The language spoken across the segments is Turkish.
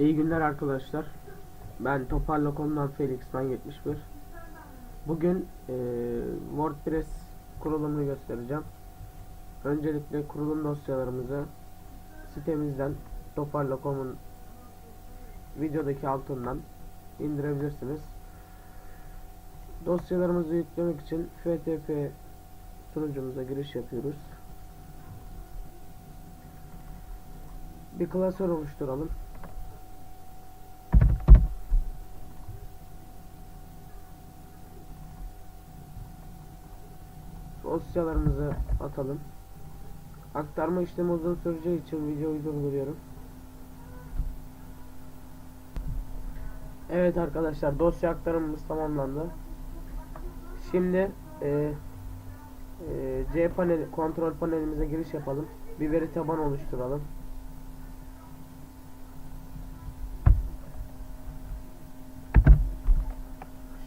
İyi günler arkadaşlar. Ben Toparla.com'dan Felix ben 71. Bugün eee, WordPress kurulumunu göstereceğim. Öncelikle kurulum dosyalarımızı sitemizden Toparla.com'un videodaki altından indirebilirsiniz. Dosyalarımızı yüklemek için FTP sunucumuza giriş yapıyoruz. Bir klasör oluşturalım. Dosyalarımızı atalım. Aktarma işlemi uzun süreceği için videoyu durduruyorum. Evet arkadaşlar dosya aktarımımız tamamlandı. Şimdi e, e, C paneli kontrol panelimize giriş yapalım. Bir veri tabanı oluşturalım.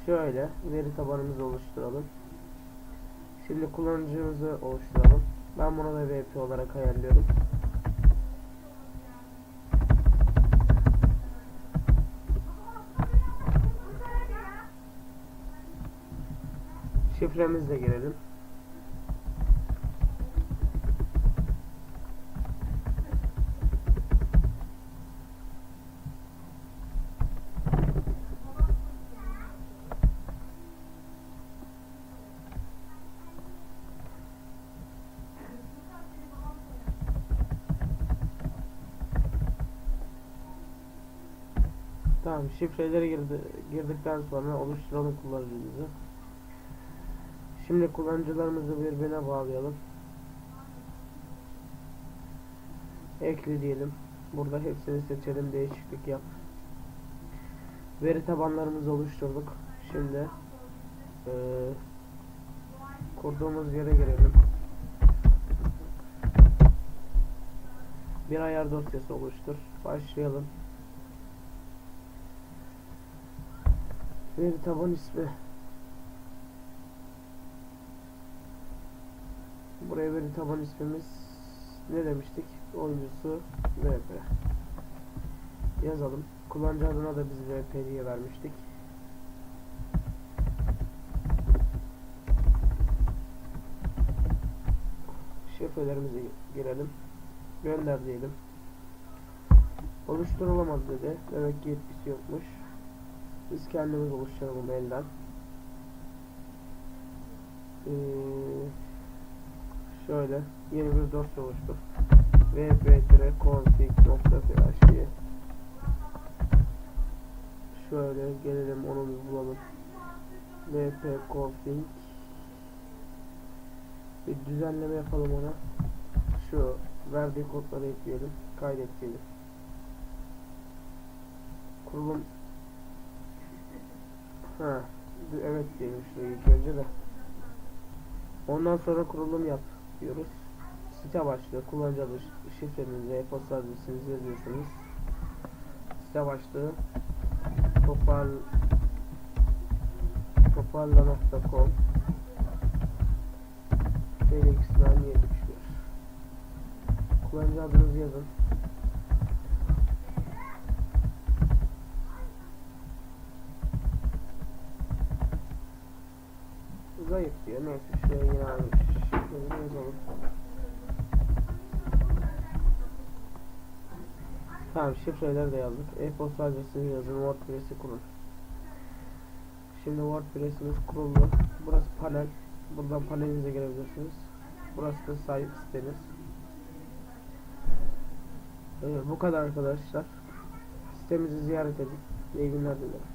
Şöyle veri tabanımızı oluşturalım. Şimdi kullanıcımızı oluşturalım. Ben bunu da VP olarak ayarlıyorum. Şifremizle girelim. Tamam şifreleri girdi, girdikten sonra oluşturalım kullanıcımızı. Şimdi kullanıcılarımızı birbirine bağlayalım. Ekle diyelim. Burada hepsini seçelim. Değişiklik yap. Veri tabanlarımızı oluşturduk. Şimdi eee, kurduğumuz yere girelim. Bir ayar dosyası oluştur. Başlayalım. Veri taban ismi. Buraya veri taban ismimiz ne demiştik? Oyuncusu VP. Yazalım. Kullanıcı adına da biz VP diye vermiştik. Şifrelerimizi girelim. Gönder diyelim. Oluşturulamadı dedi. Demek ki yetkisi yokmuş. Biz kendimiz oluşturalım elden. Ee, şöyle yeni bir dosya oluştur. vp-config.php diye. Şöyle gelelim onu bir bulalım. vp-config bir düzenleme yapalım ona. Şu verdiği kodları ekleyelim. Kaydet diyelim. Kurulum Ha, evet şuraya ilk önce de. Ondan sonra kurulum yap diyoruz. Site başlığı, kullanıcı adı, şifrenizi, e-posta adresinizi yazıyorsunuz. Site başlığı topar toparla.com Felix'den 71 Kullanıcı adınızı yazın. Diyor. Neyse şuraya yine aynı şifreleri yazalım. Tamam şifreleri de yazdık. E-posta adresini yazın. WordPress'i kurun. Şimdi WordPress'imiz kuruldu. Burası panel. Buradan panelinize girebilirsiniz. Burası da sahip siteniz. Ee, bu kadar arkadaşlar. Sitemizi ziyaret edin. İyi günler dilerim.